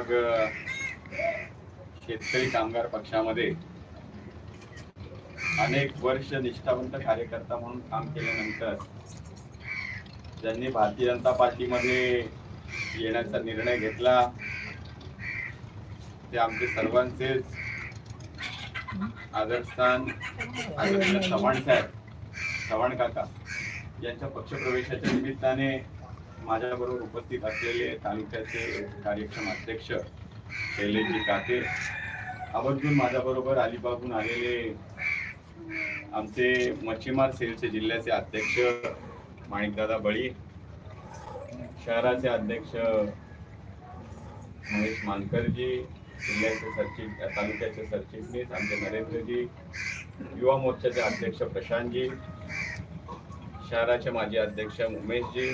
मग शेतकरी कामगार पक्षामध्ये अनेक वर्ष निष्ठावंत कार्यकर्ता म्हणून काम केल्यानंतर ज्यांनी भारतीय जनता पार्टीमध्ये येण्याचा निर्णय घेतला ते आमचे सर्वांचेच आदरस्थान आदरणीय चव्हाण साहेब चव्हाण काका यांच्या पक्षप्रवेशाच्या निमित्ताने माझ्याबरोबर उपस्थित असलेले तालुक्याचे कार्यक्षम अध्यक्ष शैलेशजी काते आवर्जून माझ्याबरोबर अलिबागहून आलेले आमचे मच्छीमार सेलचे जिल्ह्याचे अध्यक्ष माणिकदादा बळी शहराचे अध्यक्ष महेश मानकरजी जिल्ह्याचे सरचिट तालुक्याचे सरचिटणीस आमचे नरेंद्रजी युवा मोर्चाचे अध्यक्ष प्रशांतजी शहराचे माजी अध्यक्ष उमेशजी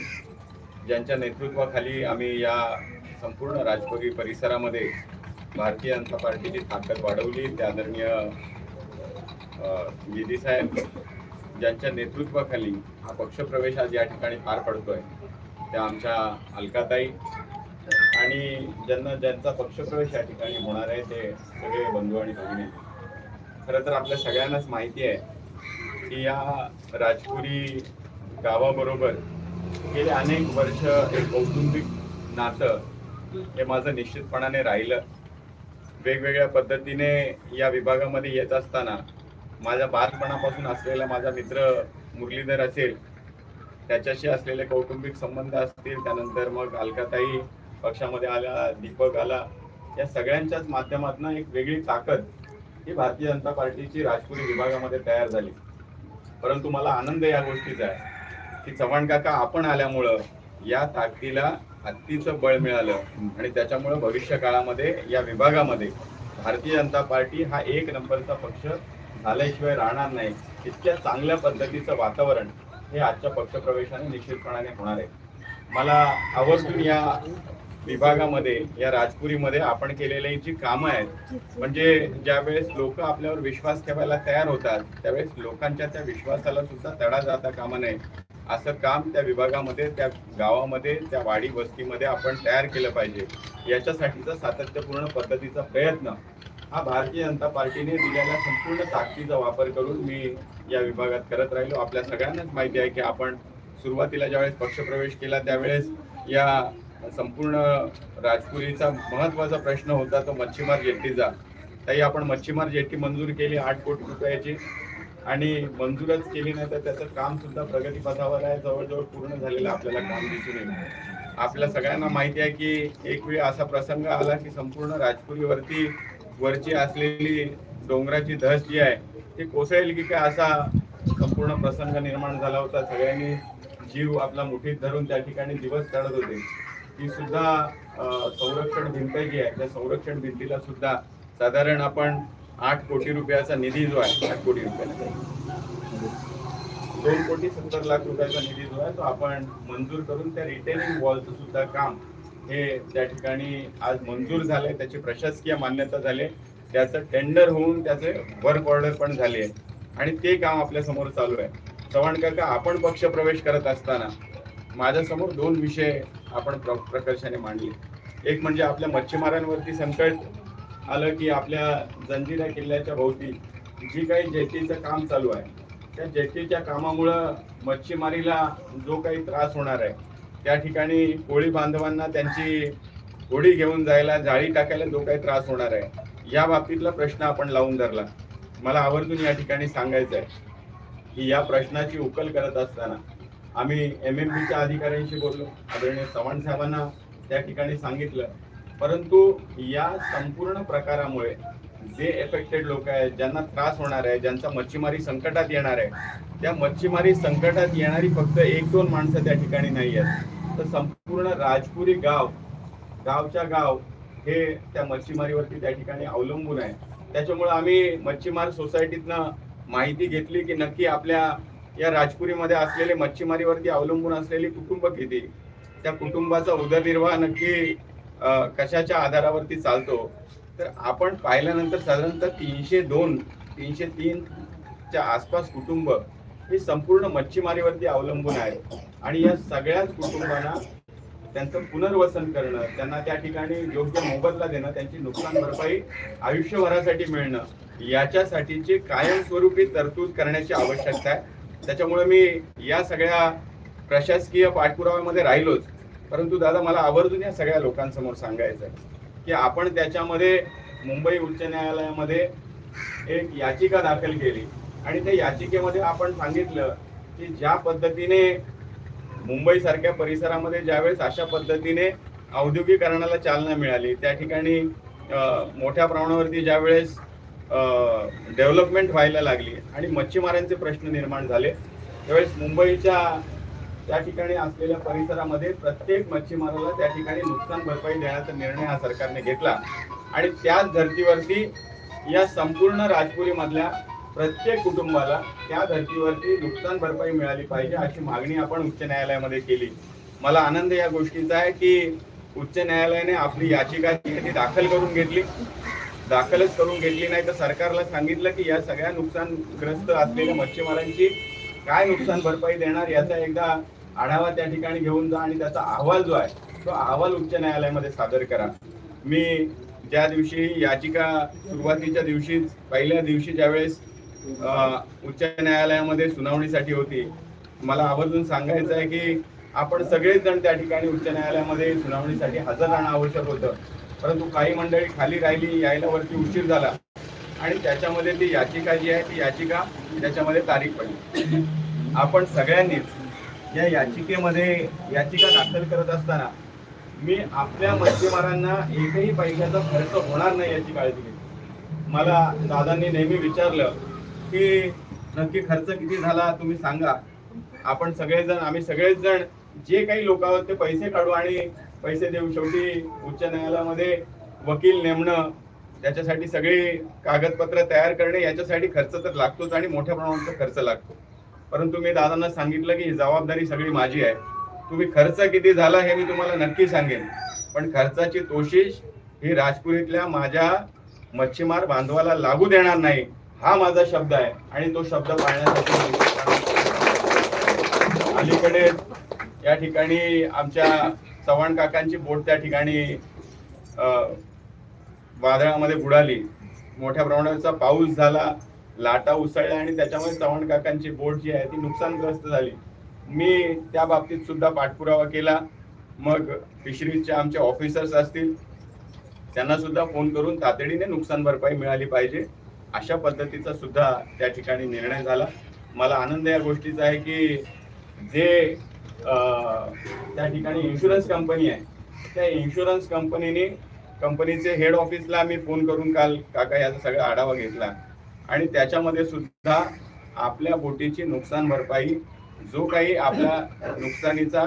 ज्यांच्या नेतृत्वाखाली आम्ही या संपूर्ण राजकोरी परिसरामध्ये भारतीय जनता पार्टीची ताकद वाढवली. ते आदरणीय साहेब ज्यांच्या नेतृत्वाखाली हा पक्षप्रवेश आज या ठिकाणी पार पडतोय त्या आमच्या अलकाताई आणि ज्यांना ज्यांचा पक्षप्रवेश या ठिकाणी होणार आहे ते सगळे बंधू आणि भगिनी. खरं तर आपल्या सगळ्यांनाच माहिती आहे की या राजपुरी गावाबरोबर गेले अनेक वर्ष एक कौटुंबिक नातं हे माझं निश्चितपणाने राहिलं. वेगवेगळ्या पद्धतीने या विभागामध्ये येत असताना माझ्या बालपणापासून असलेला माझा मित्र मुरलीधर असेल त्याच्याशी असलेले कौटुंबिक संबंध असतील त्यानंतर मग अलकाताई पक्षामध्ये आला दीपक आला या सगळ्यांच्याच माध्यमातून एक वेगळी ताकद ही भारतीय जनता पार्टीची राजपुरी विभागामध्ये तयार झाली. परंतु मला आनंद या गोष्टीचा आहे. की चव्हाण काका आपण आल्यामुळं या ताकदीला हत्तीचं बळ मिळालं आणि त्याच्यामुळं भविष्य काळामध्ये या विभागामध्ये भारतीय जनता पार्टी हा एक नंबरचा पक्ष झाल्याशिवाय राहणार नाही. इतक्या चांगल्या पद्धतीचं वातावरण हे आजच्या पक्षप्रवेशाने निश्चितपणाने होणार आहे. मला आवर्जून या विभागामध्ये या राजपुरीमध्ये आपण केलेली जी कामं आहेत म्हणजे ज्यावेळेस लोक आपल्यावर विश्वास ठेवायला तयार होतात त्यावेळेस लोकांच्या त्या विश्वासाला सुद्धा तडा जाता कामा नये. असं काम त्या विभागामध्ये त्या गावामध्ये त्या वाडी वस्तीमध्ये आपण तयार केलं पाहिजे. याच्यासाठीचा सातत्यपूर्ण पद्धतीचा प्रयत्न हा भारतीय जनता पार्टीने दिलेल्या संपूर्ण ताकदीचा वापर करून मी या विभागात करत राहिलो. आपल्या सगळ्यांनाच माहिती आहे की आपण सुरुवातीला ज्यावेळेस पक्षप्रवेश केला त्यावेळेस या संपूर्ण राजपुरीचा महत्त्वाचा प्रश्न होता तो मच्छीमार जेट्टीचा. त्याही आपण मच्छीमार जेट्टी मंजूर केली आठ कोटी रुपयाची. आणि मंजूरच केली नाही तर त्याचं काम सुद्धा प्रगतीपथावर आहे. जवळजवळ पूर्ण झालेलं आपल्याला काम दिसून येईल. आपल्या सगळ्यांना माहिती आहे की एक वेळ असा प्रसंग आला की संपूर्ण राजपुरीवरती वरची असलेली डोंगराची धस जी आहे ती कोसळेल की काय असा संपूर्ण प्रसंग निर्माण झाला होता. सगळ्यांनी जीव आपला मुठीत धरून त्या ठिकाणी दिवस काढत होते. ती सुद्धा संरक्षण भिंत जी आहे त्या संरक्षण भिंतीला सुद्धा साधारण आपण आठ कोटी रुपयाचा निधी जो आहे आठ कोटी रुपयाचा. दोन कोटी सत्तर लाख रुपयाचा निधी जो आहे तो आपण मंजूर करून त्या रिटेलिंग वॉलचं सुद्धा काम हे त्या ठिकाणी आज मंजूर झालंय. त्याची प्रशासकीय मान्यता झाली त्याचं टेंडर होऊन त्याचे वर्क ऑर्डर पण झाले आहे. आणि ते काम आपल्यासमोर चालू आहे. चव्हाण काका आपण पक्ष प्रवेश करत असताना माझ्यासमोर दोन विषय आपण प्र- प्रकर्षाने मांडले. एक म्हणजे आपल्या मच्छीमारांवरती संकट आलं की आपल्या जंजिरा किल्ल्याच्या भोवती जी काही जेटीचं काम चालू आहे त्या जेटीच्या कामामुळं मच्छीमारीला जो काही त्रास होणार आहे त्या ठिकाणी कोळी बांधवांना त्यांची होडी घेऊन जायला जाळी टाकायला जो काही त्रास होणार आहे या बाबतीतला प्रश्न आपण लावून धरला. मला आवर्जून या ठिकाणी सांगायचं आहे की या प्रश्नाची उकल करत असताना आम्ही एम एम बीच्या अधिकाऱ्यांशी बोललो. आदरणीय चव्हाण साहेबांना त्या ठिकाणी सांगितलं परंतु या संपूर्ण प्रकारामुळे जे एफेक्टेड लोक आहेत ज्यांना त्रास होणार आहे ज्यांचा मच्छीमारी संकटात येणार आहे त्या मच्छीमारी संकटात येणारी फक्त एक दोन माणसं त्या ठिकाणी नाही आहेत. तर संपूर्ण राजपुरी गाव गावच्या गाव हे त्या मच्छीमारीवरती त्या ठिकाणी अवलंबून आहे. त्याच्यामुळे आम्ही मच्छीमार सोसायटीतनं माहिती घेतली की नक्की आपल्या या राजपुरीमध्ये असलेले मच्छीमारीवरती अवलंबून असलेली कुटुंब किती? त्या कुटुंबाचा उदरनिर्वाह नक्की कशाच्या आधारावरती चालतो? तर आपण पाहिल्यानंतर साधारणतः तीनशे दोन तीनशे तीनच्या आसपास कुटुंब ही संपूर्ण मच्छीमारीवरती अवलंबून आहे. आणि या सगळ्याच कुटुंबांना त्यांचं पुनर्वसन करणं त्यांना त्या ठिकाणी योग्य मोबदला देणं त्यांची नुकसान भरपाई आयुष्यभरासाठी मिळणं याच्यासाठीची कायमस्वरूपी तरतूद करण्याची आवश्यकता आहे. त्याच्यामुळे मी या सगळ्या प्रशासकीय पाठपुराव्यामध्ये राहिलोच. परंतु दादा मला आवर्जून या सगळ्या लोकांसमोर सांगायचं आहे की आपण त्याच्यामध्ये मुंबई उच्च न्यायालयामध्ये एक याचिका दाखल केली आणि त्या याचिकेमध्ये आपण सांगितलं की ज्या पद्धतीने मुंबईसारख्या परिसरामध्ये ज्यावेळेस अशा पद्धतीने औद्योगिकरणाला चालना मिळाली त्या ठिकाणी मोठ्या प्रमाणावरती ज्यावेळेस डेव्हलपमेंट व्हायला लागली आणि मच्छीमारांचे प्रश्न निर्माण झाले त्यावेळेस मुंबईच्या त्या ठिकाणी असलेल्या परिसरामध्ये प्रत्येक मच्छीमाराला त्या ठिकाणी नुकसान भरपाई देण्याचा निर्णय हा सरकारने घेतला. आणि त्याच धर्तीवरती या संपूर्ण राजपुरीमधल्या प्रत्येक कुटुंबाला त्या धर्तीवरती नुकसान भरपाई मिळाली पाहिजे अशी मागणी आपण उच्च न्यायालयामध्ये केली. मला आनंद या गोष्टीचा आहे की उच्च न्यायालयाने आपली याचिका दाखल करून घेतली. दाखलच करून घेतली नाही तर सरकारला सांगितलं की या सगळ्या नुकसानग्रस्त असलेल्या मच्छीमारांची काय नुकसान भरपाई देणार याचा एकदा आढावा त्या ठिकाणी घेऊन जा आणि त्याचा अहवाल जो आहे तो अहवाल उच्च न्यायालयामध्ये सादर करा. मी ज्या दिवशी याचिका सुरुवातीच्या दिवशी पहिल्या दिवशी ज्यावेळेस उच्च न्यायालयामध्ये सुनावणीसाठी होती मला आवर्जून सांगायचं आहे की आपण सगळेच जण त्या ठिकाणी उच्च न्यायालयामध्ये सुनावणीसाठी हजर राहणं आवश्यक होतं. परंतु काही मंडळी खाली राहिली यायला वरती उशीर झाला आणि त्याच्यामध्ये ती याचिका जी आहे ती याचिका त्याच्यामध्ये तारीख पडली. आपण सगळ्यांनीच या याचिकेमध्ये याचिका दाखल करत असताना मी आपल्या मच्छीमारांना एकही पैशाचा खर्च होणार नाही याची काळजी घेतली. मला दादांनी नेहमी विचारलं की नक्की खर्च किती झाला तुम्ही सांगा. आपण सगळेजण आम्ही सगळेच जण जे काही लोक आहोत ते पैसे काढू आणि पैसे देऊ. शेवटी उच्च न्यायालयामध्ये वकील नेमणं त्याच्यासाठी सगळी कागदपत्र तयार करणे याच्यासाठी खर्च तर लागतोच आणि मोठ्या प्रमाणात खर्च लागतो. परंतु मी दादांना सांगितलं की ही जबाबदारी सगळी माझी आहे. तुम्ही खर्च किती झाला हे मी तुम्हाला नक्की सांगेन. पण खर्चाची तोशीष ही राजपुरीतल्या माझ्या मच्छीमार बांधवाला लागू देणार नाही हा माझा शब्द आहे आणि तो शब्द पाळण्यासाठी अलीकडे या ठिकाणी आमच्या चव्हाण काकांची बोट त्या ठिकाणी वादळामध्ये बुडाली. मोठ्या प्रमाणाचा पाऊस झाला. लाटा उसळल्या आणि त्याच्यामुळे चव्हाण काकांची बोट जी आहे ती नुकसानग्रस्त झाली. मी त्या बाबतीत सुद्धा पाठपुरावा केला. मग फिशरीजचे आमचे ऑफिसर्स असतील त्यांना सुद्धा फोन करून तातडीने नुकसान भरपाई मिळाली पाहिजे. अशा पद्धतीचा सुद्धा त्या ठिकाणी निर्णय झाला. मला आनंद या गोष्टीचा आहे की जे त्या ठिकाणी इन्शुरन्स कंपनी आहे त्या इन्शुरन्स कंपनीने कंपनीचे हेड ऑफिसला मी फोन करून काल काका याचा सगळा आढावा घेतला. आणि त्याच्यामध्ये सुद्धा आपल्या बोटीची नुकसान भरपाई जो काही आपल्या नुकसानीचा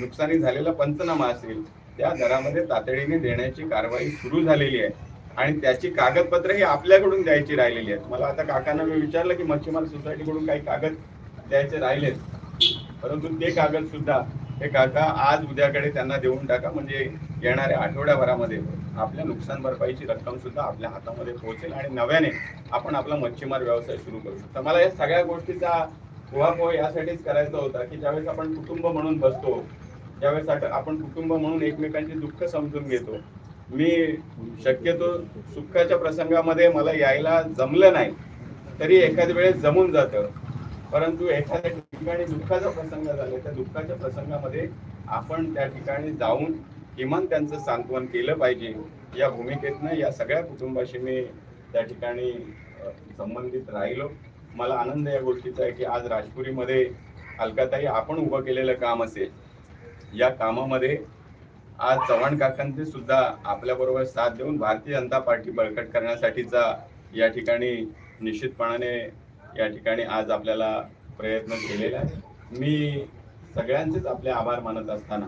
नुकसानी झालेला पंचनामा असेल त्या दरामध्ये तातडीने देण्याची कारवाई सुरू झालेली आहे. आणि त्याची कागदपत्र ही आपल्याकडून द्यायची राहिलेली आहेत. मला आता काकांना मी विचारलं की मच्छीमार सोसायटीकडून काही कागद द्यायचे राहिलेत. परंतु ते कागद सुद्धा हे काका आज उद्याकडे त्यांना देऊन टाका. म्हणजे येणाऱ्या आठवड्याभरामध्ये आपल्या नुकसान भरपाईची रक्कम सुद्धा आपल्या हातामध्ये पोहोचेल आणि नव्याने आपण आपला मच्छीमार व्यवसाय सुरू करू. शकतो मला या सगळ्या गोष्टीचा उहापोह यासाठीच करायचा होता की ज्यावेळेस आपण कुटुंब म्हणून बसतो ज्यावेळेस आपण कुटुंब म्हणून एकमेकांची दुःख समजून घेतो मी शक्यतो सुखाच्या प्रसंगामध्ये मला यायला जमलं नाही तरी एखाद्या वेळेस जमून जातं. परंतु एखाद्या ठिकाणी दुःखाचा प्रसंग झाला त्या दुःखाच्या प्रसंगामध्ये आपण त्या ठिकाणी जाऊन किमान त्यांचं सांत्वन केलं पाहिजे या भूमिकेतनं या सगळ्या कुटुंबाशी मी त्या ठिकाणी संबंधित राहिलो. मला आनंद या गोष्टीचा आहे की आज राजपुरीमध्ये अलकाताई आपण उभं केलेलं काम असेल. या कामामध्ये आज चव्हाण काकांचे सुद्धा आपल्याबरोबर साथ देऊन भारतीय जनता पार्टी बळकट करण्यासाठीचा या ठिकाणी निश्चितपणाने या ठिकाणी आज आपल्याला प्रयत्न केलेला आहे. मी सगळ्यांचेच आपले आभार मानत असताना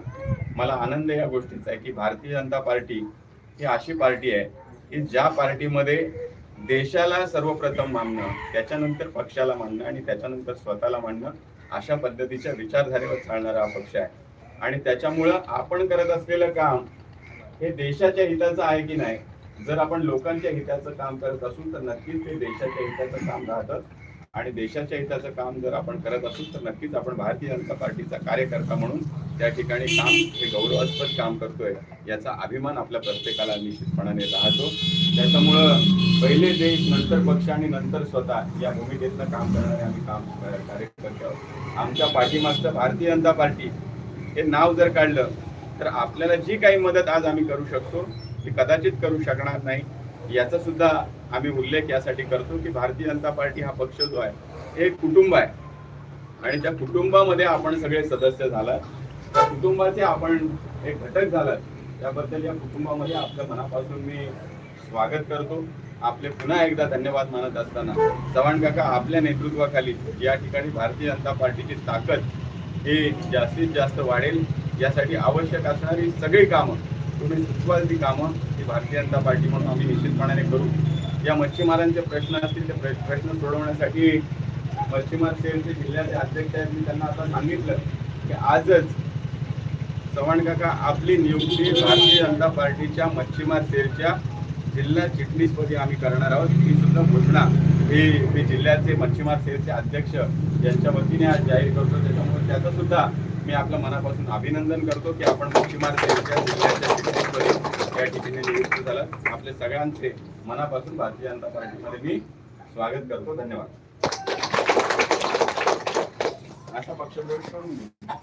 मला आनंद या गोष्टीचा आहे की भारतीय जनता पार्टी ही अशी पार्टी आहे की ज्या पार्टीमध्ये देशाला सर्वप्रथम मानणं त्याच्यानंतर पक्षाला मानणं आणि त्याच्यानंतर स्वतःला मानणं अशा पद्धतीच्या विचारधारेवर चालणारा हा पक्ष आहे. आणि त्याच्यामुळं आपण करत असलेलं काम हे देशाच्या हिताचं आहे की नाही? जर आपण लोकांच्या हिताचं काम करत असू तर नक्कीच ते देशाच्या हिताचं काम राहतं. आणि देशाच्या हिताचं काम जर आपण करत असू तर नक्कीच आपण भारतीय जनता पार्टीचा कार्यकर्ता म्हणून त्या ठिकाणी काम हे गौरवास्पद काम करतोय याचा अभिमान आपल्या प्रत्येकाला निश्चितपणाने राहतो. त्याच्यामुळं पहिले देश नंतर पक्ष आणि नंतर स्वतः या भूमिकेतनं काम करणारे आम्ही काम कार्यकर्ते आहोत. आमच्या पाठीमागचं भारतीय जनता पार्टी हे नाव जर काढलं तर आपल्याला जी काही मदत आज आम्ही करू शकतो ती कदाचित करू शकणार नाही. याचा सुद्धा आम्ही उल्लेख यासाठी करतो की भारतीय जनता पार्टी हा पक्ष जो आहे हे एक कुटुंब आहे. आणि त्या कुटुंबामध्ये आपण सगळे सदस्य झालात. कुटुंबाचे आपण एक घटक झालात त्याबद्दल या कुटुंबामध्ये आपल्या मनापासून मी स्वागत करतो. आपले पुन्हा एकदा धन्यवाद मानत असताना चव्हाण काका आपल्या नेतृत्वाखाली या ठिकाणी भारतीय जनता पार्टीची ताकद ही जास्तीत जास्त वाढेल. यासाठी आवश्यक असणारी सगळी कामं तुम्ही सुचवाल ती कामं ही भारतीय जनता पार्टी म्हणून आम्ही निश्चितपणाने करू. या मच्छीमारांचे प्रश्न असतील ते प्र- प्रश्न सोडवण्यासाठी मच्छीमार सेलचे जिल्ह्याचे अध्यक्ष आहेत मी त्यांना आता सांगितलं की आजच चव्हाण काका आपली नियुक्ती भारतीय जनता पार्टीच्या मच्छीमार सेलच्या जिल्हा चिटणीसपदी आम्ही करणार आहोत. ही सुद्धा घोषणा. ही मी जिल्ह्याचे मच्छीमार सेलचे अध्यक्ष यांच्या वतीने आज जाहीर करतो. त्याच्यामुळे त्याचं सुद्धा मी आपल्या मनापासून अभिनंदन करतो की आपण मच्छीमार सेलच्या जिल्ह्याच्या चिटणीसपदी या ठिकाणी नियुक्त झालं आपले सगळ्यांचे मनापासून भारतीय जनता पार्टीमध्ये मी स्वागत करतो. धन्यवाद. असा पक्षप्रवेश करून घेऊ